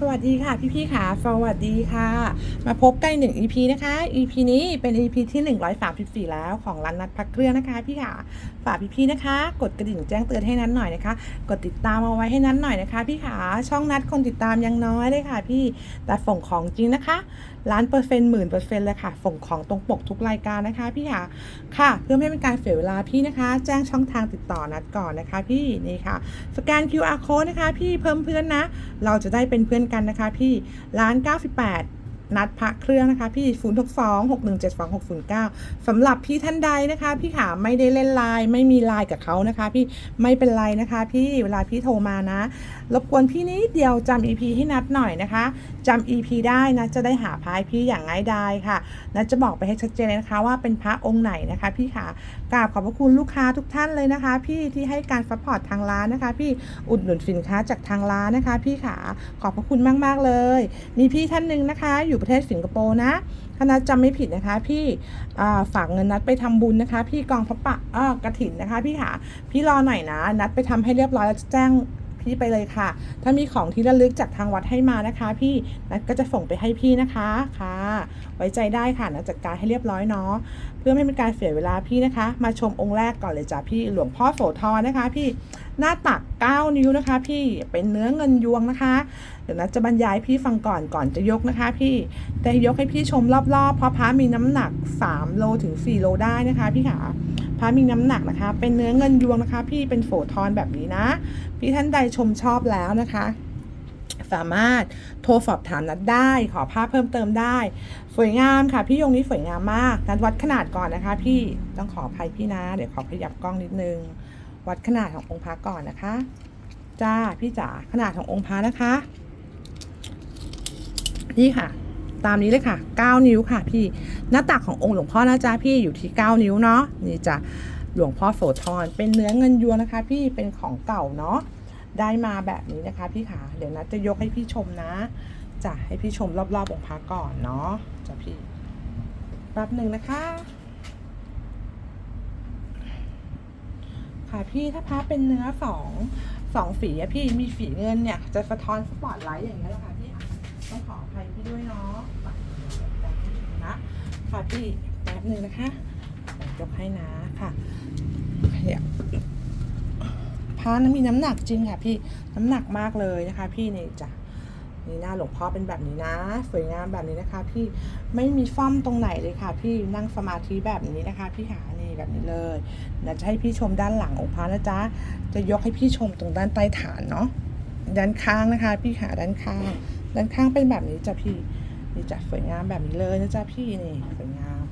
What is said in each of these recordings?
สวัสดีค่ะ พี่ๆค่ะสวัสดีค่ะ มาพบกันหนึ่ง EP นะคะ EP นี้เป็น EP ที่ 134 แล้วของร้านนัดพักเครื่องนะคะ พี่ค่ะฝากพี่ๆนะคะ กดกระดิ่งแจ้งเตือนให้นั้นหน่อยนะคะ กดติดตามเอาไว้ให้นั้นหน่อยนะคะ พี่ค่ะช่องนัดคนติดตามยังน้อยเลยค่ะ พี่แต่ส่งของจริงนะคะ ล้านเปอร์เซ็นต์หมื่นเปอร์เซ็นต์เลยค่ะ ส่งของตรงปกทุกรายการนะคะพี่ค่ะ ค่ะ เพื่อไม่ให้เป็นการเสียเวลาพี่นะคะ แจ้งช่องทางติดต่อนัดก่อนนะคะพี่นี่ค่ะ สแกน QR code นะคะ พี่เพิ่มเพื่อนนะ เราจะได้เป็นเพื่อนกันนะคะพี่ร้าน98นัดพักเครื่องนะคะพี่ 0 6 2 6 1 7 2 6 0 9สำหรับพี่ท่านใดนะคะ พี่ขาไม่ได้เล่นไลน์ไม่มีไลน์กับเขานะคะ พี่ไม่เป็นไรนะคะ พี่เวลาพี่โทรมานะรบกวนพี่นิดเดียวจำ EP ให้นัดหน่อยนะคะจำ EP ได้นะจะได้หาพายพี่อย่างง่ายดายค่ะนัดจะบอกไปให้ชัดเจนนะคะว่าเป็นพระองค์ไหนนะคะพี่ขากราบขอบพระคุณลูกค้าทุกท่านเลยนะคะ พี่ที่ให้การซัพพอร์ตทางร้านนะคะ พี่อุดหนุนสินค้าจากทางร้านนะคะ พี่ขาขอบพระคุณมาก ๆ เลย มีพี่ท่านหนึ่งนะคะ อยู่ประเทศสิงคโปร์นะถ้านัดจำไม่ผิดนะคะ พี่ฝากเงินนัดไปทำบุญนะคะ พี่กองพระปะกระถินนะคะ พี่ขาพี่รอหน่อยนะ นัดไปทำให้เรียบร้อยแล้วจะแจ้ง พี่ไปเลยค่ะ ถ้ามีของที่ระลึกจากทางวัดให้มานะคะ พี่นัดก็จะส่งไปให้พี่นะคะค่ะ ไว้ใจได้ค่ะนัดจัดการให้เรียบร้อยเนาะเพื่อไม่ให้เป็นการเสียเวลาพี่นะคะ มาชมองค์แรกก่อนเลยจ้ะพี่หลวงพ่อโสธรนะคะ พี่หน้าตัก 9 นิ้วนะคะ พี่เป็นเนื้อเงินยวงนะคะ เดี๋ยวนัดจะบรรยายพี่ฟังก่อนก่อนจะยกนะคะ พี่แต่ยกให้พี่ชมรอบๆเพราะพระมีน้ำหนัก 3 โลถึง 4 โลได้นะคะ พี่ขาพระ มีน้ำหนักนะคะ เป็นเนื้อเงินยวงนะคะ พี่เป็นโสธรแบบนี้นะ พี่ท่านใดชมชอบแล้วนะคะ สามารถโทรสอบถามนัดได้ ขอภาพเพิ่มเติมได้ สวยงามค่ะ พี่ยงนี้สวยงามมาก นัดวัดขนาดก่อนนะคะ พี่ต้องขออภัยพี่นะ เดี๋ยวขอขยับกล้องนิดนึง วัดขนาดขององค์พระก่อนนะคะ จ้าพี่จ๋าขนาดขององค์พระนะคะ นี่ค่ะ ตามนี้เลยค่ะ 9 นิ้วค่ะพี่หน้าตักขององค์หลวงพ่อนะจ๊ะพี่อยู่ที่ 9 นิ้วเนาะนี่จ้ะหลวงพ่อโสธรเป็นเนื้อเงินยวงนะคะ พี่เป็นของเก่าเนาะได้มาแบบนี้นะคะพี่ขาเดี๋ยวนัดจะยกให้พี่ชมนะจ้ะให้พี่ชมรอบๆองค์พระก่อนเนาะจ้ะพี่แป๊บหนึ่งนะคะ ค่ะพี่ถ้าพระเป็นเนื้อสองสองฝีอะพี่มีฝีเงินเนี่ย จะสะท้อนสปอตไลท์อย่างนี้ยแหละค่ะ ต้องขออภัยพี่ด้วยเนาะนะค่ะพี่แป๊บหนึ่งนะคะยกให้นะค่ะเนี่ยพระนั้นมีน้ำหนักจริงค่ะพี่น้ำหนักมากเลยนะคะ พี่นี่จ้ะนี่หน้าหลวงพ่อเป็นแบบนี้นะ สวยงามแบบนี้นะคะ พี่ไม่มีฟ้อมตรงไหนเลยค่ะ พี่นั่งสมาธิแบบนี้นะคะ พี่หานี่แบบนี้เลยเดี๋ยวจะให้พี่ชมด้านหลังองค์พระนะจ๊ะจะยกให้พี่ชมตรงด้านใต้ฐานเนาะด้านข้างนะคะ พี่ขาด้านข้าง ด้านข้างเป็นแบบนี้จ้ะพี่นี่จ้ะสวยงามแบบนี้เลยนะจ๊ะพี่นี่สวยงาม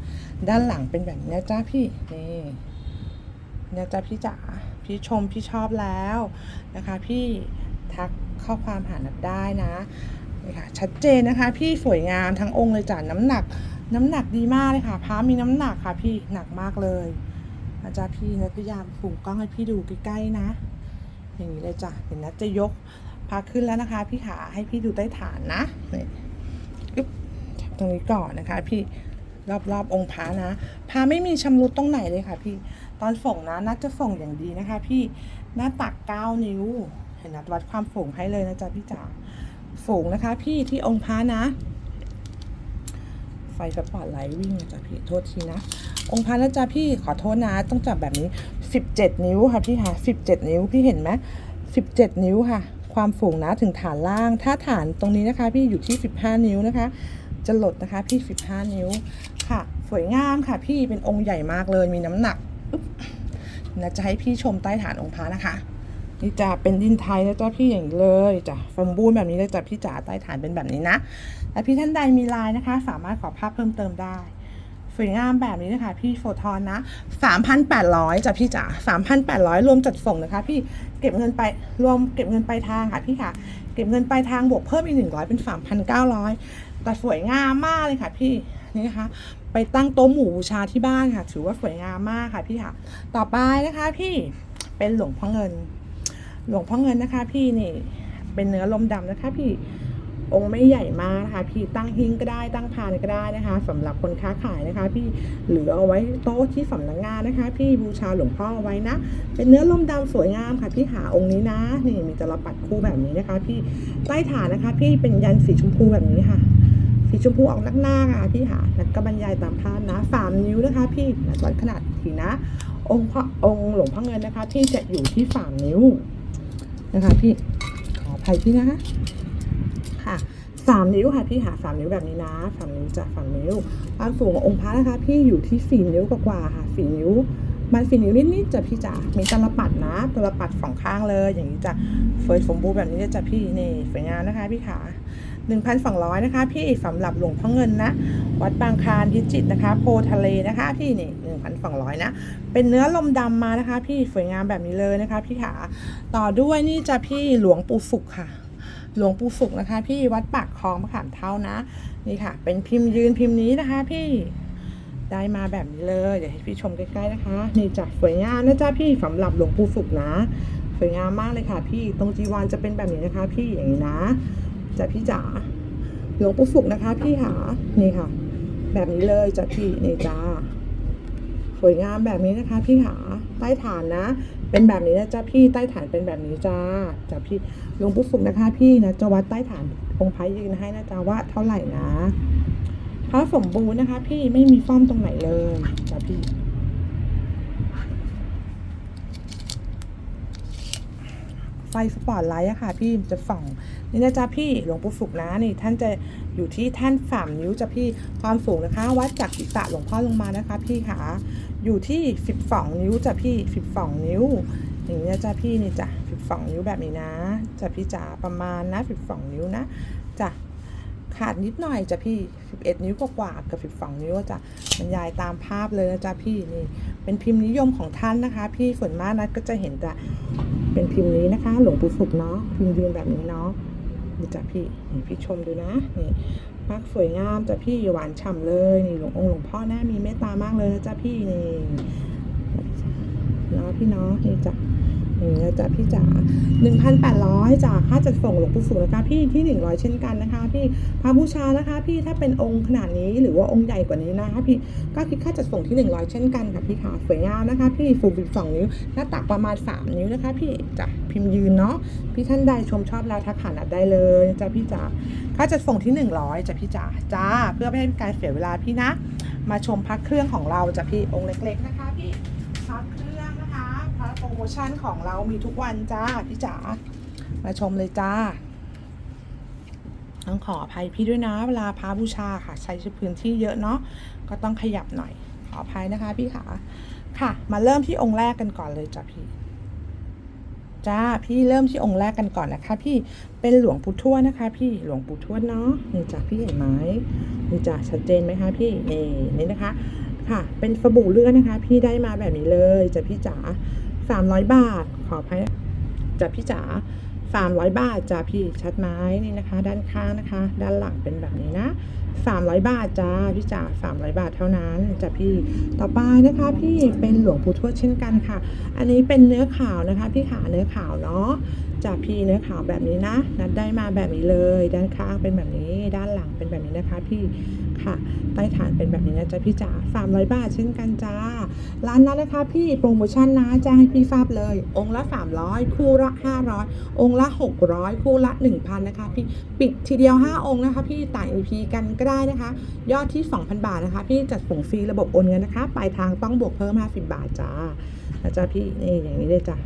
ด้านหลังเป็นแบบนี้จ๊ะพี่นี่นะจ๊ะพี่จ๋าพี่ชมพี่ชอบแล้วนะคะ พี่ทักข้อความหานัดได้นะนี่ค่ะชัดเจนนะคะ พี่สวยงามทั้งองค์เลยจ้ะน้ำหนัก น้ำหนักดีมากเลยค่ะพระมีน้ำหนักค่ะพี่หนักมากเลยนะจ๊ะพี่นัดพยายามฝูงกล้องให้พี่ดูใกล้ๆนะ อย่างนี้เลยจ้ะเดี๋ยวนัดจะยก พาขึ้นแล้วนะคะ พี่ขาให้พี่ดูใต้ฐานนะนี่อึ๊บตรงนี้ก่อนนะคะ พี่รอบๆอบองค์พระนะพระไม่มีชำรุดตรงไหนเลยค่ะ พี่ตอนส่งนะนัดจะส่งอย่างดีนะคะ พี่หน้าตัก9นิ้ว เห็นนัดวัดความสูงให้เลยนะจ๊ะพี่จ๋าสูงนะคะ พี่ที่องค์พระนะ ไฟสปอตไลท์วิ่งนะจ๊ะพี่โทษทีนะองค์พระนะจ๊ะพี่ขอโทษนะ ต้องจับแบบนี้17นิ้วค่ะพี่ค่ะ17นิ้วพี่เห็นไหม17นิ้วค่ะ ความสูงนะถึงฐานล่าง ถ้าฐานตรงนี้นะคะ พี่อยู่ที่ 15 นิ้วนะคะ จะหลดนะคะพี่ 15 นิ้วค่ะ สวยงามค่ะ พี่เป็นองค์ใหญ่มากเลยมีน้ำหนักนะจะให้พี่ชมใต้ฐานองค์พระนะคะนี่จะเป็นดินไทยนะจ๊ะพี่อย่างเลยจ้ะสมบูรณ์แบบนี้เลยจ้ะพี่จ๋าใต้ฐานเป็นแบบนี้นะและพี่ท่านใดมีลน์นะคะ สามารถขอภาพเพิ่มเติมได้ สวยงามแบบนี้นะคะพี่โฟทอนนะ 3,800จ้ะพี่จ๋า3,800 รวมจัดส่งนะคะ พี่เก็บเงินไปรวมเก็บเงินปลายทางค่ะพี่ค่ะ เก็บเงินปลายทางบวกเพิ่มอีก 100 เป็น 3,900 แต่สวยงามมากเลยค่ะพี่นี่นะคะไปตั้งโต๊ะหมู่บูชาที่บ้านค่ะ ถือว่าสวยงามมากค่ะพี่ค่ะ ต่อไปนะคะพี่เป็นหลวงพ่อเงิน หลวงพ่อเงินนะคะ พี่นี่เป็นเนื้อลมดำนะคะ พี่ องค์ไม่ใหญ่มากนะคะ พี่ตั้งหิ้งก็ได้ตั้งพานก็ได้นะคะสำหรับคนค้าขายนะคะ พี่เหลือเอาไว้โต๊ะที่สำนักงานนะคะ พี่บูชาหลวงพ่อเอาไว้นะ เป็นเนื้อลมดำสวยงามค่ะ พี่หาองค์นี้นะ นี่มีตลปัดคู่แบบนี้นะคะ พี่ใต้ฐานนะคะ พี่เป็นยันสีชมพูแบบนี้ค่ะสีชมพูออกนักหน้าๆค่ะพี่หาแล้วก็บรรยายตามภาพนะสามนิ้วนะคะ พี่วัดขนาดทีนะ องค์พระองค์หลวงพ่อเงินนะคะ ที่จะอยู่ที่สามนิ้วนะคะ พี่ขออภัยพี่นะคะ สามนิ้วค่ะพี่หาสามนิ้วแบบนี้นะสามนิ้วจากสามนิ้วความสูงขององค์พระนะคะ พี่อยู่ที่สี่นิ้วกว่าค่ะสี่นิ้วมันสี่นิ้วนิดๆจะพี่จ๋ามีตลปัดนะตลปัดสองข้างเลยอย่างนี้จะเฟยสมบูรณ์แบบนี้จะพี่นี่สวยงามนะคะพี่ขา1,200นะคะ พี่สำหรับหลวงพ่อเงินนะ วัดบางคลานพิจิตนะคะ โพทะเลนะคะ พี่นี่1,200นะ เป็นเนื้อลมดำมานะคะ พี่สวยงามแบบนี้เลยนะคะ พี่ขาต่อด้วยนี่จะพี่หลวงปู่สุขค่ะ หลวงปู่สุขนะคะ พี่วัดปากคลองมะขามเท่านะ นี่ค่ะ เป็นพิมพ์ยืนพิมพ์นี้นะคะ พี่ได้มาแบบนี้เลยเดี๋ยวให้พี่ชมใกล้ๆนะคะ นี่จ้ะสวยงามนะจ๊ะพี่สำหรับหลวงปู่สุขนะ สวยงามมากเลยค่ะ พี่ตรงจีวรจะเป็นแบบนี้นะคะ พี่อย่างนี้นะจ้ะพี่จ๋าหลวงปู่สุขนะคะ พี่หานี่ค่ะ แบบนี้เลยจ้ะพี่นี่จ้าสวยงามแบบนี้นะคะ พี่หาใต้ฐานนะ เป็นแบบนี้นะจ้าพี่ใต้ฐานเป็นแบบนี้จ้าจ้ะพี่หลวงปู่สุขนะคะพี่นะจะวัดใต้ฐานองค์พระยืนให้นะจ้าว่าเท่าไหร่นะพระสมบูรณ์นะคะ พี่ไม่มีฟ้อมตรงไหนเลยจ้ะพี่ไฟสปอตไลท์อะค่ะ พี่จะส่องนี่นะจ๊ะพี่หลวงปู่สุขนะนี่ท่านจะอยู่ที่ท่านสามนิ้วจ้ะพี่ความสูงนะคะ วัดจากศีรษะหลวงพ่อลงมานะคะ พี่ขา อยู่ที่สิบสองนิ้วจ้ะพี่สิบสองนิ้ว อย่างนี้นะจ๊ะพี่นี่จ้ะสิบสองนิ้วแบบนี้นะจ้ะพี่จ๋าประมาณนะสิบสองนิ้วนะจ้ะขาดนิดหน่อยจ้ะพี่สิบเอ็ดนิ้วกว่ากับสิบสองนิ้วจ้ะบรรยายตามภาพเลยนะจ๊ะพี่นี่เป็นพิมพ์นิยมของท่านนะคะ พี่ส่วนมากนะก็จะเห็นแต่เป็นพิมพ์นี้นะคะ หลวงปู่สุขเนาะพิมพ์ยืนแบบนี้เนาะนี่จ้ะพี่พี่ชมดูนะนี่ มากสวยงามจ้ะพี่หวานฉ่ำเลยนี่หลวงองค์หลวงพ่อหน้ามีเมตตามากเลยนะจ้ะพี่นี่เนาะพี่เนาะนี่จ้ะนี่นะจ๊ะพี่จ๋า1,800จ้ะค่าจัดส่งหลวงปู่สุนะคะพี่ที่ 100 เช่นกันนะคะ พี่พระบูชานะคะ พี่ถ้าเป็นองค์ขนาดนี้หรือว่าองค์ใหญ่กว่านี้นะคะ พี่ก็คิดค่าจัดส่งที่ 100 เช่นกันค่ะพี่ขาสวยงามนะคะ พี่สูง12นิ้วหน้าตักประมาณ 3 นิ้วนะคะ พี่จ้ะ พิมพ์ยืนเนาะพี่ท่านใดชมชอบแล้วทักหานัดได้เลยจ้ะพี่จ๋าค่าจัดส่งที่ 100จ้ะพี่จ๋าจ้า เพื่อไม่ให้การเสียเวลาพี่นะ มาชมพักเครื่องของเราจ้ะพี่องค์เล็ก ๆ นะคะพี่พักเครื่องนะคะพักโปรโมชั่นของเรามีทุกวันจ้าพี่จ๋ามาชมเลยจ้าต้องขออภัยพี่ด้วยนะเวลาพาบูชาค่ะ ใช้พื้นที่เยอะเนาะก็ต้องขยับหน่อยขออภัยนะคะพี่ขาค่ะ มาเริ่มที่องค์แรกกันก่อนเลยจ้ะพี่ จ้าพี่เริ่มที่องค์แรกกันก่อนนะคะ พี่เป็นหลวงปู่ทวดนะคะ พี่หลวงปู่ทวดเนาะนี่จ้ะพี่เห็นไหมนี่จ้ะชัดเจนไหมคะพี่นี่นี่นะคะ ค่ะ เป็นสบู่เลือดนะคะ พี่ได้มาแบบนี้เลยจ้ะพี่จ๋าสามร้อยบาท ขออภัยจ้ะพี่จ๋าสามร้อยบาทจ้ะพี่ชัดไหมนี่นะคะ ด้านข้างนะคะ ด้านหลังเป็นแบบนี้นะ สามร้อยบาทจ้าพี่จ๋าสามร้อยบาทเท่านั้นจ้ะพี่ต่อไปนะคะพี่เป็นหลวงปู่ทวดเช่นกันค่ะ อันนี้เป็นเนื้อขาวนะคะ พี่ขาเนื้อขาวเนาะ จากพี่เนื้อขาวแบบนี้นะ นัดได้มาแบบนี้เลย ด้านข้างเป็นแบบนี้ ด้านหลังเป็นแบบนี้นะคะพี่ค่ะ ใต้ฐานเป็นแบบนี้นะจ๊ะพี่จ๋าสามร้อยบาทเช่นกันจ้า ร้านนั้นนะคะ พี่โปรโมชั่นนะแจ้งให้พี่ทราบเลย องค์ละ300คู่ละ500องค์ละ600คู่ละ1,000นนะคะ พี่ปิดทีเดียว5องค์นะคะ พี่ต่าง EP กันก็ได้นะคะ ยอดที่2,000บาทนะคะ พี่จัดส่งฟรีระบบโอนเงินนะคะ ปลายทางต้องบวกเพิ่ม50บาทจ้านะจ๊ะพี่นี่อย่างนี้เลยจ้ะ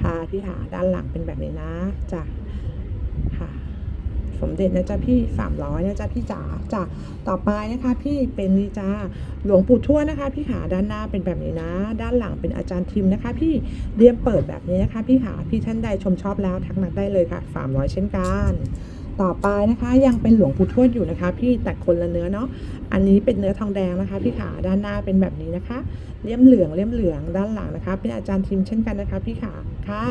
ค่ะพี่หาด้านหลังเป็นแบบนี้นะจ้ะค่ะสมเด็จนะจ๊ะพี่สามร้อยนะจ๊ะพี่จ๋าจ้ะต่อไปนะคะพี่เป็นนี่จ้าหลวงปู่ทวดนะคะ พี่หาด้านหน้าเป็นแบบนี้นะ ด้านหลังเป็นอาจารย์ทิมนะคะ พี่เรียมเปิดแบบนี้นะคะ พี่หาพี่ท่านใดชมชอบแล้วทักนัดได้เลยค่ะสามร้อยเช่นกัน ต่อไปนะคะยังเป็นหลวงปู่ทวดอยู่นะคะ พี่แต่คนละเนื้อเนาะอันนี้เป็นเนื้อทองแดงนะคะพี่ขาด้านหน้าเป็นแบบนี้นะคะเลี่ยมเหลืองเลี่ยมเหลืองด้านหลังนะคะ เป็นอาจารย์ทิมเช่นกันนะคะ พี่ขาค่ะ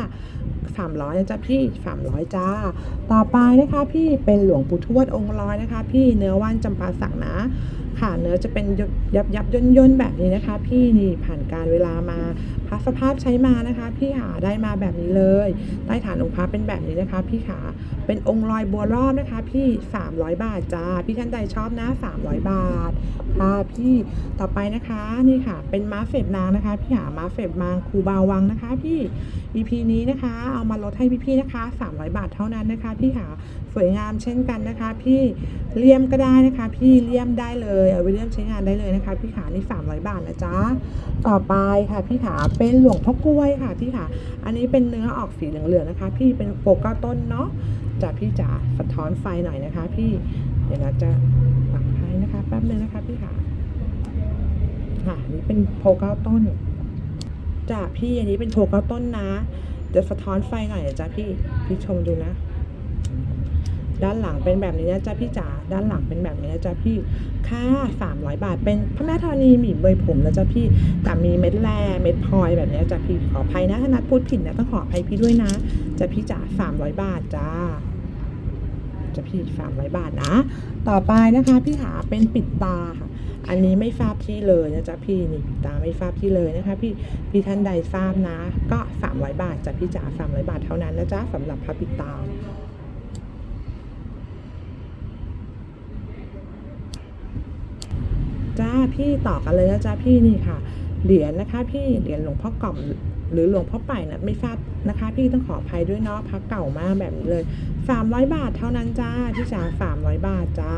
300นะจ๊ะพี่สามร้อยจ้า ต่อไปนะคะ พี่เป็นหลวงปู่ทวดองค์ร้อยนะคะ พี่เนื้อว่านจำปาสักนะ ค่ะเนื้อจะเป็นยับยับย่นย่นแบบนี้นะคะ พี่นี่ผ่านการเวลามาพระสภาพใช้มานะคะ พี่หาได้มาแบบนี้เลย ใต้ฐานองค์พระเป็นแบบนี้นะคะ พี่ขาเป็นองค์ลอยบัวรอบนะคะ พี่ 300 บาทจ้าพี่ท่านใดชอบนะ 300 บาทค่ะพี่ต่อไปนะคะนี่ค่ะ เป็นม้าเฟบนางนะคะ พี่หาม้าเฟบนางครูบาวังนะคะ พี่ EP นี้นะคะเอามาลดให้พี่ๆนะคะ 300 บาทเท่านั้นนะคะ พี่หาสวยงามเช่นกันนะคะ พี่เลี่ยมก็ได้นะคะ พี่เลี่ยมได้เลยเอาไปเลี่ยมใช้งานได้เลยนะคะ พี่ขานี่300 บาทนะจ๊ะต่อไปค่ะพี่ขาเป็นหลวงพ่อกล้วยค่ะพี่ขาอันนี้เป็นเนื้อออกสีเหลืองๆนะคะ พี่เป็นโปก้าต้นเนาะจะพี่จ๋าสะท้อนไฟหน่อยนะคะ พี่เดี๋ยวเราจะปักให้นะคะแป๊บนึงนะคะพี่ขาค่ะนนี่เป็นโปรเก้าต้น จ้ะพี่อันนี้เป็นโพเก้าต้นนะเดี๋ยวสะท้อนไฟหน่อยนะจ๊ะพี่พี่ชมดูนะ ด้านหลังเป็นแบบนี้นะจ๊ะพี่จ๋าด้านหลังเป็นแบบนี้นะจ๊ะพี่ค่า300 บาท เป็นพระแม่ธรณีหมีเบยผมนะจ๊ะพี่แต่มีเม็ดแร่เม็ดพลอยแบบนี้จ๊ะพี่ขออภัยนะถ้านัดพูดผิดนะต้องขออภัยพี่ด้วยนะจ๊ะพี่จ๋า300 บาทจ้า จะพี่300บาทนะ ต่อไปนะคะพี่หาเป็นปิดตาค่ะ อันนี้ไม่ทราบที่เลยนะจ๊ะพี่นี่ปิดตาไม่ทราบที่เลยนะคะ พี่พี่ท่านใดทราบนะ ก็300บาทจ้ะพี่จ๋า300บาทเท่านั้นนะจ๊ะสำหรับพระปิดตาจ้าพี่ต่อกันเลยนะจ๊ะพี่นี่ค่ะเหรียญนะคะ พี่เหรียญหลวงพ่อกล่อม หรือหลวงพ่อไปนะไม่ทราบนะคะ พี่ต้องขออภัยด้วยเนาะพระเก่ามากแบบนี้เลย 300 บาทเท่านั้นจ้าพี่จ๋า300 บาทจ้า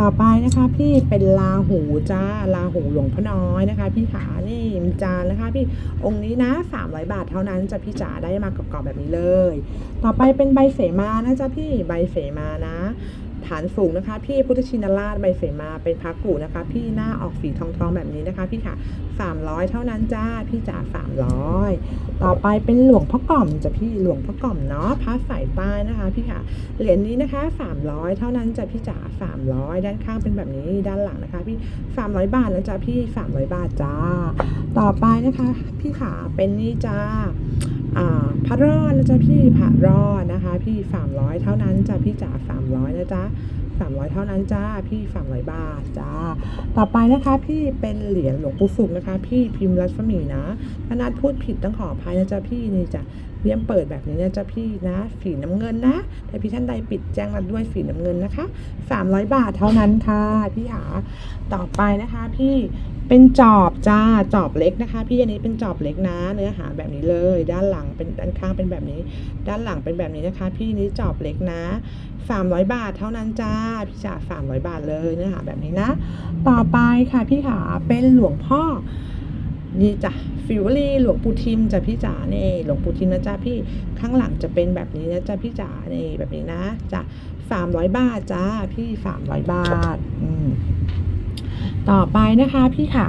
ต่อไปนะคะ พี่เป็นลาหูจ้าลาหูหลวงพ่อน้อยนะคะ พี่ขานี่มีจานนะคะ พี่องค์นี้นะ 300 บาทเท่านั้นจะพี่จ๋าได้มากรอบๆแบบนี้เลย ต่อไปเป็นใบเสมานะจ๊ะพี่ใบเสมานะ ฐานสูงนะคะ พี่พุทธชินราชใบเสมาเป็นพระกูนะคะ พี่หน้าออกสีทองทองแบบนี้นะคะ พี่ค่ะ 300 เท่านั้นจ้าพี่จ๋า300 ต่อไปเป็นหลวงพ่อกล่อมจ้ะพี่หลวงพ่อกล่อมเนาะพระสายใต้นะคะ พี่ค่ะเหรียญนี้นะคะ 300 เท่านั้นจ้ะพี่จ๋า300 ด้านข้างเป็นแบบนี้ด้านหลังนะคะ พี่ 300 บาทแล้วจ้ะพี่ 300 บาทจ้า ต่อไปนะคะ พี่ขาเป็นนี่จ้า พระรอดนะจ๊ะพี่พระรอดนะคะ พี่300เท่านั้นจ้ะพี่จ๋า300นะจ๊ะ300เท่านั้นจ้าพี่300บาทจ้าต่อไปนะคะ พี่เป็นเหรียญหลวงปู่สุขนะคะ พี่พิมพ์รัศมีนะถ้านัดพูดผิดต้องขออภัยนะจ๊ะพี่นี่จ้ะเลี่ยมเปิดแบบนี้นะจ๊ะพี่นะสีน้ำเงินนะถ้าพี่ท่านใดปิดแจ้งรัดด้วยสีน้ำเงินนะคะ300บาทเท่านั้นค่ะพี่หาต่อไปนะคะ พี่ เป็นจอบจ้าจอบเล็กนะคะ พี่อันนี้เป็นจอบเล็กนะ เนื้อหาแบบนี้เลย ด้านหลังเป็นด้านข้างเป็นแบบนี้ ด้านหลังเป็นแบบนี้นะคะ พี่นี้จอบเล็กนะ300 บาทเท่านั้นจ้าพี่จ๋า300 บาทเลยเนื้อหาแบบนี้นะ ต่อไปค่ะพี่ขาเป็นหลวงพ่อนี่จ้ะฟิวลี่หลวงปู่ทิมจ้ะพี่จ๋าเนี่หลวงปู่ทิมนะจ๊ะพี่ข้างหลังจะเป็นแบบนี้นะจ๊ะพี่จ๋าเนี่แบบนี้นะจ้ะ300 บาทจ้าพี่300 บาท อืม ต่อไปนะคะพี่ขา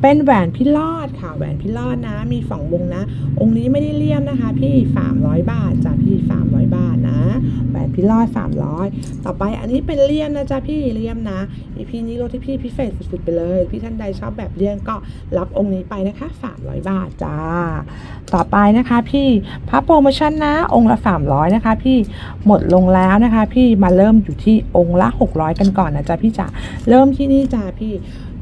เป็นแหวนพิลอดค่ะแหวนพิลอดนะ มีสองวงนะ องค์นี้ไม่ได้เลี่ยมนะคะ พี่300บาทจ้ะพี่300บาทนะแหวนพิลอด300ต่อไปอันนี้เป็นเลี่ยมนะจ๊ะพี่เลี่ยมนะอีพีนี้ลดที่พี่พิเศษสุดๆไปเลย พี่ท่านใดชอบแบบเลี่ยมก็รับองค์นี้ไปนะคะ300บาทจ้าต่อไปนะคะพี่พระโปรโมชั่นนะ องค์ละ300นะคะ พี่หมดลงแล้วนะคะ พี่มาเริ่มอยู่ที่องค์ละ600กันก่อนนะจ๊ะพี่จ๋าเริ่มที่นี่จ้าพี่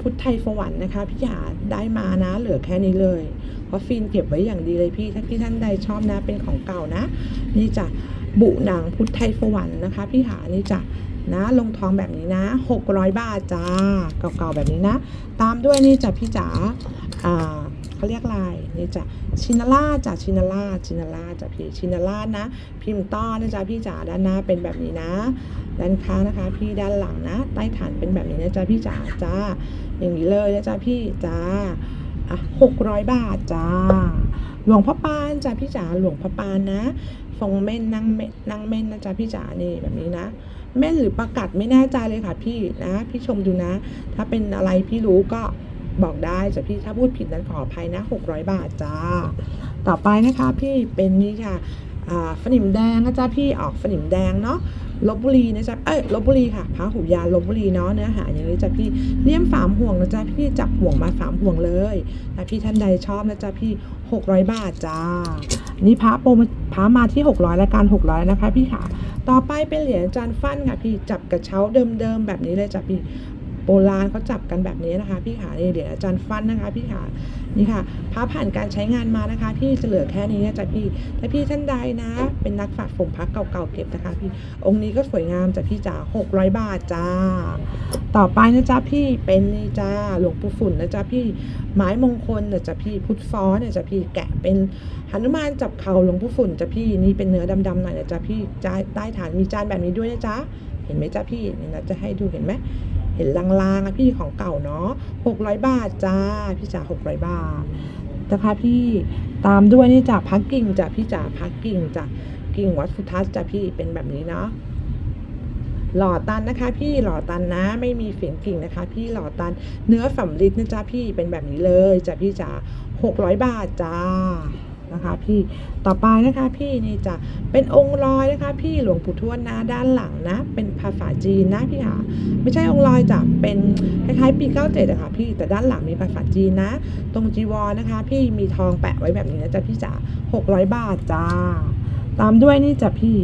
พุทธไทยสวรรค์นะคะพี่หยาได้มานะเหลือแค่นี้เลย เพราะฟินเก็บไว้อย่างดีเลยพี่ ถ้าพี่ท่านใดชอบนะเป็นของเก่านะ นี่จะบุหนังพุทธไทยสวรรค์นะคะพี่หานี่จะนะลงทองแบบนี้นะ 600 บาทจ้าเก่าๆแบบนี้นะ ตามด้วยนี่จะพี่จ๋าอ่า เขาเรียกลายนี่จ้ะชินาล่าจ้ะชินาล่าชินาล่าจ้ะพี่ชินาล่านะ พิมพ์ต้อนะจ๊ะพี่จ๋าด้านหน้าเป็นแบบนี้นะ ด้านข้างนะคะ พี่ด้านหลังนะ ใต้ฐานเป็นแบบนี้นะจ๊ะพี่จ๋าจ้าอย่างนี้เลยนะจ๊ะพี่จ้าอะหกร้อยบาทจ้าหลวงพ่อปานจ้ะพี่จ๋าหลวงพ่อปานนะทรงเม่นนั่งเม่นนั่งเม่นนะจ๊ะพี่จ๋านี่แบบนี้นะเม่หรือประกัดไม่แน่ใจเลยค่ะพี่นะ พี่ชมดูนะ ถ้าเป็นอะไรพี่รู้ก็ บอกได้จ้ะพี่ถ้าพูดผิดนั้นขออภัยนะ 600 บาทจ้า ต่อไปนะคะพี่เป็นนี่ค่ะอ่าสนิมแดงนะจ๊ะพี่ออกสนิมแดงเนาะลบบุรีนะจ๊ะ เอ้ยลบบุรีค่ะพระหูยานลบบุรีเนาะเนื้อหาอย่างนี้จ้ะพี่เลี่ยมฝามห่วงนะจ๊ะพี่จับห่วงมาฝามห่วงเลยถ้าพี่ท่านใดชอบนะจ๊ะพี่600บาทจ้า นี่พระโปรมพระมาที่600รายการ600นะคะพี่ค่ะ ต่อไปเป็นเหรียญจานฟันค่ะพี่จับกระเช้าเดิมๆแบบนี้เลยจ้ะพี่ โบราณเขาจับกันแบบนี้นะคะ พี่ขานี่เหรียญอาจารย์ฟันนะคะ พี่ขานี่ค่ะพระผ่านการใช้งานมานะคะ พี่จะเหลือแค่นี้นะจ้ะพี่ถ้าพี่ท่านใดนะ เป็นนักฝากผมพระเก่าๆเก็บนะคะ พี่องค์นี้ก็สวยงามจ้ะพี่จ๋า600บาทจ้า ต่อไปนะจ๊ะพี่เป็นนี่จ้าหลวงปู่ฝุ่นนะจ๊ะพี่ไม้มงคลนะจ๊ะพี่พุทธฟ้อนนะจ๊ะพี่แกะเป็นหนุมานจับเข่าหลวงปู่ฝุ่นจ้ะพี่นี่เป็นเนื้อดำๆหน่อยนะจ๊ะพี่ใต้ฐานมีจานแบบนี้ด้วยนะจ๊ะ ห็นไหมจ๊ะพี่นี่นะจะให้ดูเห็นไหมเห็นลางๆอะพี่ของเก่าเนาะ600บาทจ้าพี่จ๋า600บาทนะคะพี่ตามด้วยนี่จ้ะพักกิ่งจ้ะพี่จ๋าพักกิ่งจ้ะกิ่งวัดสุทัศน์จ้ะพี่เป็นแบบนี้เนาะหล่อตันนะคะ พี่หล่อตันนะไม่มีเสียงกิ่งนะคะ พี่หล่อตันเนื้อสำลิดนะจ๊ะพี่เป็นแบบนี้เลยจ้ะพี่จ๋า600บาทจ้า นะคะพี่ต่อไปนะคะพี่นี่จะเป็นองค์ลอยนะคะพี่หลวงปู่ทวดนะด้านหลังนะ เป็นภาษาจีนนะพี่ค่ะไม่ใช่องค์ลอยจะเป็นคล้ายๆปี 97อะค่ะพี่แต่ด้านหลังมีภาษาจีนนะ ตรงจีวรนะคะ พี่มีทองแปะไว้แบบนี้นะจ๊ะพี่จ๋า600 บาทจ้าตามด้วยนี่จ้ะพี่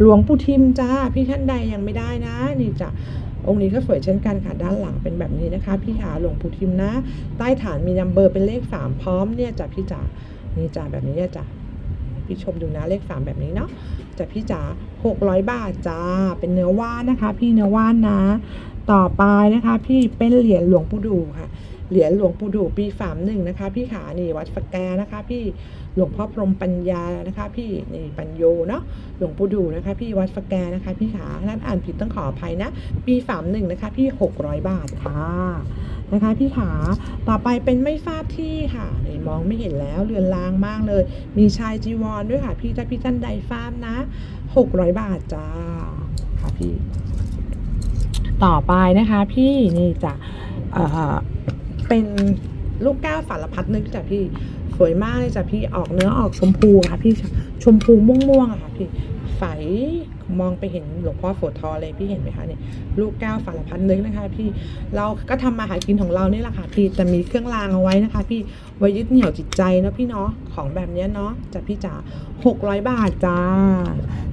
หลวงปู่ทิมจ้าพี่ท่านใดยังไม่ได้นะ นี่จ้ะองค์นี้ก็สวยเช่นกันค่ะด้านหลังเป็นแบบนี้นะคะ พี่ขาหลวงปู่ทิมนะ ใต้ฐานมีนัมเบอร์เป็นเลขสามพร้อมเนี่ยจ้ะพี่จ๋า นี่จ่าแบบนี้จ่าพี่ชมดูนะเลขสามแบบนี้เนาะจะพี่จ๋าหกร้อยบาทจ้า เป็นเนื้อว่านนะคะ พี่เนื้อว่านนะ ต่อไปนะคะ พี่เป็นเหรียญหลวงปู่ดูค่ะ เหรียญหลวงปู่ดูปีสามหนึ่งนะคะพี่ขานี่วัดสแกนะคะ พี่หลวงพ่อพรมปัญญานะคะ พี่นี่ปัญโยเนาะหลวงปู่ดูนะคะ พี่วัดสแกนะคะ พี่ขาท่านอ่านผิดต้องขออภัยนะ ปีสามหนึ่งนะคะ พี่หกร้อยบาทค่ะนะคะพี่ขาต่อไปเป็นไม่ทราบที่ค่ะนี่มองไม่เห็นแล้วเรือนรางมากเลย มีชายจีวรด้วยค่ะพี่ถ้าพี่ท่านใดทราบนะหกร้อยบาทจ้าค่ะพี่ ต่อไปนะคะพี่นี่จะ เป็นลูกแก้วสารพัดนึกจ้ะพี่สวยมากเลยจ้ะพี่ออกเนื้อออกชมพูค่ะพี่ชมพูม่วงๆอะค่ะพี่ใส มองไปเห็นหลวงพ่อโสธรเลยพี่เห็นไหมคะเนี่ยลูกแก้วสารพัดนึกนะคะ พี่เราก็ทำมาหากินของเรานี่แหละค่ะพี่แต่มีเครื่องรางเอาไว้นะคะ พี่ไว้ยึดเหนี่ยวจิตใจนะพี่เนาะของแบบนี้เนาะจ้ะพี่จ๋าหกร้อยบาทจ้า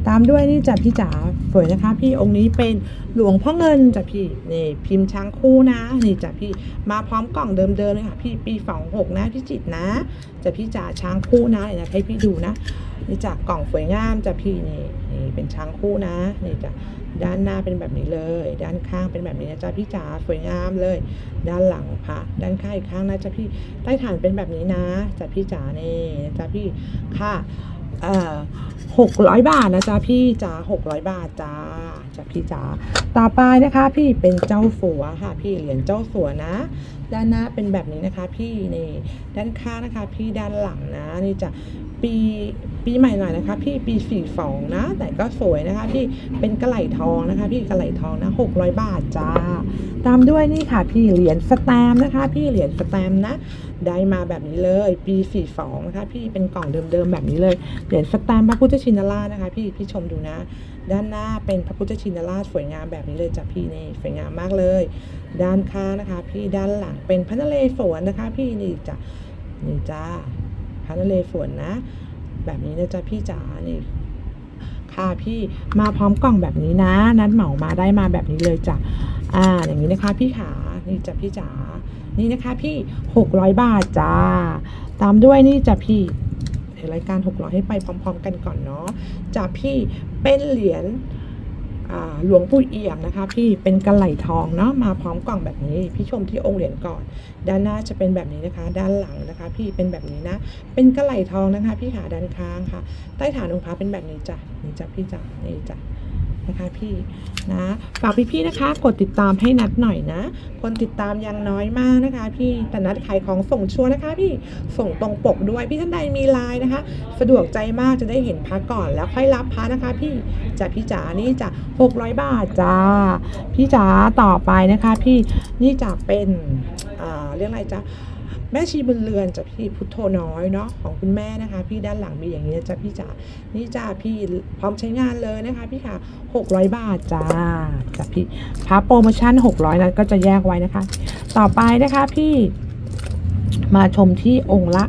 ตามด้วยนี่จ้ะพี่จ๋าสวยนะคะ พี่องค์นี้เป็นหลวงพ่อเงินจ้ะพี่นี่พิมพ์ช้างคู่นะนี่จ้ะพี่มาพร้อมกล่องเดิมๆเลยค่ะ พี่ปีสองหกนะพี่จิตนะจ้ะพี่จ๋าช้างคู่นะเดี๋ยวนะให้พี่ดูนะ นี่จ้ะกล่องสวยงามจ้ะพี่นี่นี่เป็นช้างคู่นะนี่จ้ะด้านหน้าเป็นแบบนี้เลย ด้านข้างเป็นแบบนี้นะจ้ะพี่จ๋าสวยงามเลย ด้านหลังพระด้านข้างอีกข้างนะจ้ะพี่ใต้ฐานเป็นแบบนี้นะจ้ะพี่จ๋านี่นะจ้ะพี่ค่ะเอ่อหกร้อยบาทนะจ๊ะพี่จ๋าหกร้อยบาทจ้าจ้ะพี่จ๋าต่อไปนะคะ พี่เป็นเจ้าสัวค่ะ พี่เหรียญเจ้าสัวนะ ด้านหน้าเป็นแบบนี้นะคะพี่นี่ด้านข้างนะคะ พี่ด้านหลังนะนี่จะปีปีใหม่หน่อยนะคะ พี่ปีสี่สองนะ แต่ก็สวยนะคะ พี่เป็นกระไหลทองนะคะ พี่กระไหลทองนะหกร้อยบาทจ้า ตามด้วยนี่ค่ะ พี่เหรียญสแตมนะคะ พี่เหรียญสแตมนะ ได้มาแบบนี้เลย ปี42นะคะ พี่เป็นกล่องเดิมๆแบบนี้เลยเหรียญสแตมพระพุทธชินราชนะคะ พี่พี่ชมดูนะ ด้านหน้าเป็นพระพุทธชินราชสวยงามแบบนี้เลยจ้ะพี่นี่สวยงามมากเลย ด้านข้างนะคะ พี่ด้านหลังเป็นพระนเรศวรนะคะ พี่นี่จ้ะนี่จ้าพระนเรศวรนะ แบบนี้นะจ๊ะพี่จ๋านี่ค่ะพี่มาพร้อมกล่องแบบนี้นะ นัดเหมามาได้มาแบบนี้เลยจ้ะอ่าอย่างนี้นะคะพี่ขานี่จ้ะพี่จ๋านี่นะคะพี่600บาทจ้าตามด้วยนี่จ้ะพี่รายการ600ให้ไปพร้อม ๆ กันก่อนเนาะจ้ะพี่เป็นเหรียญ หลวงปู่เอี่ยมนะคะพี่เป็นกระไหลทองเนาะมาพร้อมกล่องแบบนี้ พี่ชมที่องค์เหรียญก่อน ด้านหน้าจะเป็นแบบนี้นะคะ ด้านหลังนะคะ พี่เป็นแบบนี้นะ เป็นกระไหลทองนะคะ พี่ขาด้านข้างค่ะ ใต้ฐานองค์พระเป็นแบบนี้จ้ะนี่จ้ะพี่จ้ะนี่จ้ะ นะคะพี่นะฝากพี่ๆนะคะ กดติดตามให้นัดหน่อยนะ คนติดตามยังน้อยมากนะคะ พี่แต่นัดขายของส่งชัวร์นะคะ พี่ส่งตรงปกด้วยพี่ท่านใดมีไลน์นะคะ สะดวกใจมากจะได้เห็นพระก่อนแล้วค่อยรับพระนะคะ พี่จะพี่จ๋านี่จะ600 บาทจ้าพี่จ๋าต่อไปนะคะ พี่นี่จะเป็นอ่าเรียกอะไรจ๊ะ แม่ชีบุญเรือนจ้ะพี่พุทโธน้อยเนาะของคุณแม่นะคะ พี่ด้านหลังมีอย่างนี้จ้ะพี่จ๋านี่จ้าพี่พร้อมใช้งานเลยนะคะพี่ค่ะ 600 บาทจ้าจ้ะพี่พาโปรโมชั่น 600นั้นก็จะแยกไว้นะคะ ต่อไปนะคะพี่มาชมที่องค์ละ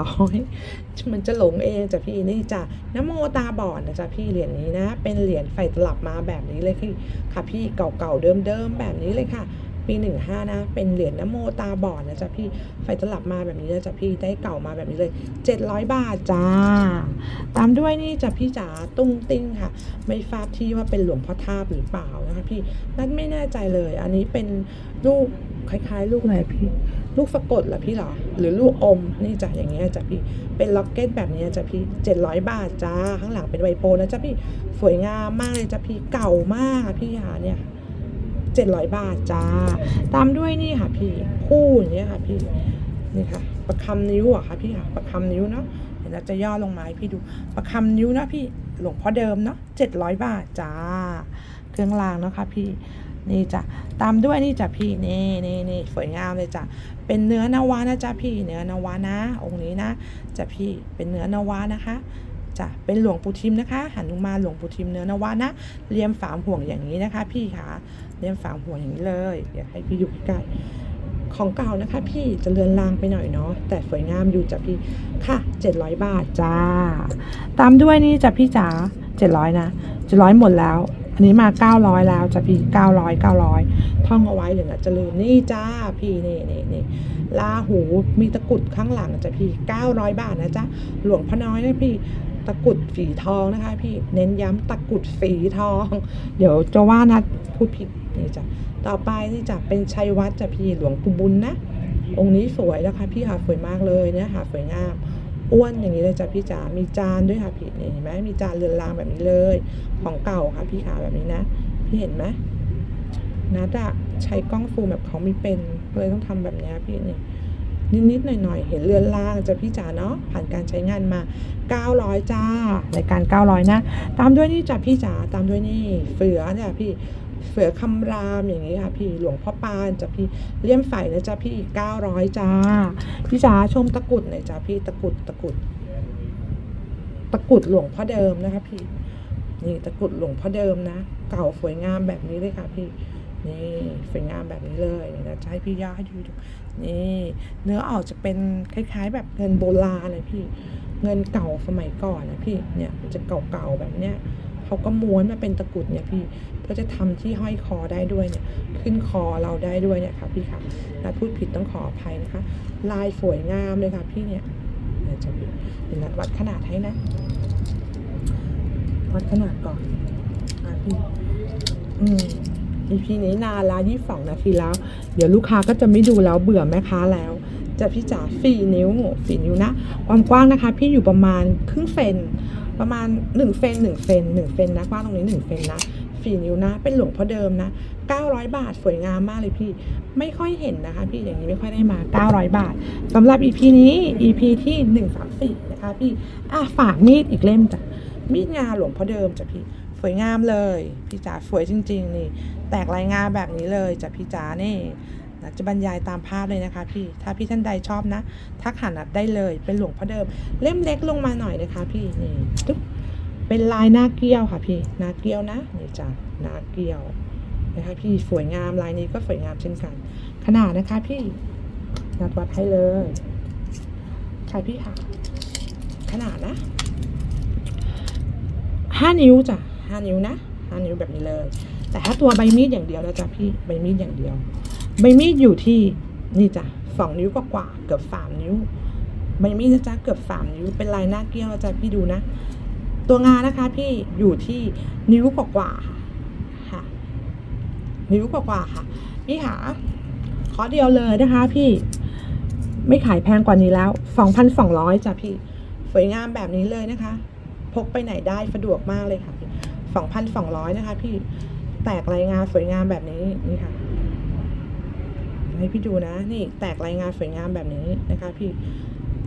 700 มันจะหลงเองจ้ะพี่นี่จ้ะนโมตาบอดนะจ๊ะพี่เหรียญนี้นะ เป็นเหรียญไฟตลับมาแบบนี้เลยค่ะพี่เก่าๆเดิมๆแบบนี้เลยค่ะ ปีหนึ่งห้านะ เป็นเหรียญนโมตาบอดนะจ๊ะพี่ ไฟตลับมาแบบนี้นะจ๊ะพี่ ได้เก่ามาแบบนี้เลย 700 บาทจ้า ตามด้วยนี่จ้ะพี่จ๋าตุ้งติ้งค่ะ ไม่ทราบที่ว่าเป็นหลวงพ่อทาบหรือเปล่านะคะพี่ นั่นไม่แน่ใจเลย อันนี้เป็นลูกคล้ายๆ ลูกอะไรพี่ ลูกสะกดเหรอพี่เหรอ หรือลูกอม นี่จ้ะอย่างเงี้ยจ้ะพี่ เป็นล็อกเก็ตแบบนี้จ้ะพี่ 700 บาทจ้า ข้างหลังเป็นไวโปนะจ้ะพี่ สวยงามมากเลยจ้ะพี่ เก่ามากอะพี่หาเนี่ย 700 บาทจ้า ตามด้วยนี่ค่ะพี่คู่อย่างเงี้ยค่ะพี่นี่ค่ะประคำนิ้วอะค่ะพี่ค่ะประคำนิ้วเนาะเดี๋ยวเราจะย่อลงมาให้พี่ดูประคำนิ้วนะพี่หลวงพ่อเดิมเนาะ700 บาทจ้า เครื่องรางเนาะค่ะพี่นี่จ้ะตามด้วยนี่จ้ะพี่นี่นี่นี่สวยงามเลยจ้ะเป็นเนื้อนวานะจ๊ะพี่เนื้อนวานะ องค์นี้นะจ้ะพี่เป็นเนื้อนวานะคะจ้ะเป็นหลวงปู่ทิมนะคะหันลงมาหลวงปู่ทิมเนื้อนวานะเลียมฝามห่วงอย่างนี้นะคะ พี่ค่ะ เลียมฝาห่วอย่างนี้เลยเดี๋ยวให้พี่ดูใกล้ของเก่านะคะ พี่จะเลือนลางไปหน่อยเนาะแต่สวยงามอยู่จ้ะพี่ค่ะ 700 บาทจ้า ตามด้วยนี่จ้ะพี่จ๋า700 นะ700 หมดแล้ว อันนี้มา 900 แล้วจ้ะพี่ 900 900 ท่องเอาไว้เดี๋ยวนะจะลืมนี่จ้าพี่นี่นี่นี่ลาหูมีตะกุดข้างหลังจ้ะพี่ 900 บาทนะจ๊ะหลวงพ่อน้อยนะพี่ตะกุดสีทองนะคะ พี่เน้นย้ำตะกุดสีทอง เดี๋ยวจะว่านะพูดผิด นี่จ้ะต่อไปนี่จะเป็นชัยวัดจ้ะพี่หลวงปู่บุญนะ องค์นี้สวยนะคะพี่ค่ะสวยมากเลยเนะค่ะสวยงามอ้วนอย่างนี้เลยจ้ะพี่จ๋า มีจานด้วยค่ะพี่นี่เห็นไหมมีจานเรือนรางแบบนี้เลย ของเก่าค่ะพี่ขาแบบนี้นะ พี่เห็นไหมนัดอะใช้กล้องฟูมแบบเขาไม่เป็นเลยต้องทำแบบนี้พี่นี่นิดๆหน่อยๆ เห็นเรือนรางจะพี่จ๋าเนาะผ่านการใช้งานมา 900 จ้ารายการ 900 นะ ตามด้วยนี่จ้ะพี่จ๋าตามด้วยนี่เสือเนี่ยพี่ เสือคำรามอย่างนี้ค่ะพี่หลวงพ่อปานจ้ะพี่เลี่ยมใสนะจ้ะพี่900จ้าพี่จ๋าชมตะกุดหน่อยจ้ะพี่ตะกุดตะกุดตะกุดหลวงพ่อเดิมนะคะพี่นี่ตะกุดหลวงพ่อเดิมนะ เก่าสวยงามแบบนี้เลยค่ะพี่นี่สวยงามแบบนี้เลยนะจะให้พี่ย่าให้ดูนี่ เนื้อออกจะเป็นคล้ายๆ แบบเงินโบราณเลยพี่ เงินเก่าสมัยก่อนนะพี่เนี่ยมันจะเก่าๆแบบเนี้ยเขาก็ม้วนมาเป็นตะกุดเนี่ยพี่ เพื่อจะทำที่ห้อยคอได้ด้วยเนี่ยขึ้นคอเราได้ด้วยเนี่ยค่ะพี่ค่ะนัดพูดผิดต้องขออภัยนะคะ ลายสวยงามเลยค่ะพี่เนี่ยจะเดี๋ยวนัดวัดขนาดให้นะวัดขนาดก่อนอะพี่อืม EP นี้นานละยี่สองนาทีแล้ว เดี๋ยวลูกค้าก็จะไม่ดูแล้วเบื่อแม่ค้าแล้ว จะพี่จ๋าสี่นิ้วสี่นิ้วนะ ความกว้างนะคะ พี่อยู่ประมาณครึ่งเซนประมาณหนึ่งเซนหนึ่งเซนหนึ่งเซนนะกว้างตรงนี้หนึ่งเซนนะ สี่นิ้วนะ เป็นหลวงพ่อเดิมนะเก้าร้อยบาทสวยงามมากเลยพี่ ไม่ค่อยเห็นนะคะ พี่อย่างนี้ไม่ค่อยได้มาเก้าร้อยบาทสำหรับ EP นี้ EP ที่หนึ่งสามสี่นะคะพี่อะฝากมีดอีกเล่มจ้ะมีดงาหลวงพ่อเดิมจ้ะพี่สวยงามเลย พี่จ๋าสวยจริง ๆ นี่ แตกลายงาแบบนี้เลยจ้ะพี่จ๋านี่จะบรรยายตามภาพเลยนะคะพี่ ถ้าพี่ท่านใดชอบนะ ทักหานัดได้เลย เป็นหลวงพ่อเดิม เล่มเล็กลงมาหน่อยนะคะพี่ นี่ เป็นลายหน้าเกี้ยวค่ะพี่หน้าเกี้ยวนะนี่จ้ะหน้าเกี้ยวนะคะพี่สวยงามลายนี้ก็สวยงามเช่นกัน ขนาดนะคะพี่นัดวัดให้เลยใช่พี่ค่ะ ขนาดนะห้านิ้วจ้ะห้านิ้วนะห้านิ้วแบบนี้เลย แต่ถ้าตัวใบมีดอย่างเดียวนะจ๊ะพี่ใบมีดอย่างเดียว ใบมีดอยู่ที่นี่จ้ะสองนิ้วกว่าเกือบสามนิ้วใบมีดนะจ๊ะเกือบสามนิ้วเป็นลายหน้าเกี้ยวนะจ๊ะพี่ดูนะ ตัวงานนะคะพี่อยู่ที่นิ้วกว่าๆค่ะ นิ้วกว่าๆค่ะ พี่หาขอเดียวเลยนะคะ พี่ไม่ขายแพงกว่านี้แล้วสองพันสองร้อยจ้ะพี่ สวยงามแบบนี้เลยนะคะ พกไปไหนได้สะดวกมากเลยค่ะสองพันสองร้อยนะคะ พี่ แตกลายงานสวยงามแบบนี้นี่ค่ะ ให้พี่ดูนะ นี่แตกลายงานสวยงามแบบนี้นะคะ พี่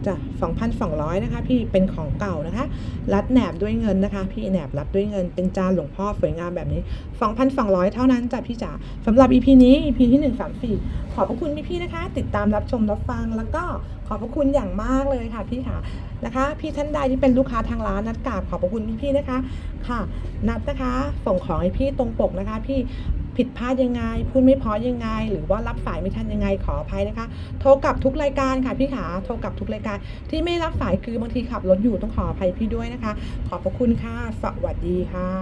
จ้ะสองพันสองร้อยนะคะพี่เป็นของเก่านะคะ รัดแหนบด้วยเงินนะคะ พี่แหนบรัดด้วยเงินเป็นจานหลวงพ่อสวยงามแบบนี้สองพันสองร้อยเท่านั้นจ้ะพี่จ๋าสำหรับ EP นี้ EP ที่หนึ่งสามสี่ขอบพระคุณพี่ๆนะคะ ติดตามรับชมรับฟังแล้วก็ขอบพระคุณอย่างมากเลยค่ะพี่ค่ะนะคะ พี่ท่านใดที่เป็นลูกค้าทางร้านนัดกราบขอบพระคุณพี่ๆนะคะค่ะ นัดนะคะส่งของให้พี่ตรงปกนะคะ พี่ ผิดพลาดยังไง พูดไม่พอยังไง หรือว่ารับสายไม่ทันยังไงขออภัยนะคะ โทรกลับทุกรายการค่ะพี่ขาโทรกลับทุกรายการ ที่ไม่รับสายคือบางทีขับรถอยู่ต้องขออภัยพี่ด้วยนะคะ ขอบพระคุณค่ะ สวัสดีค่ะ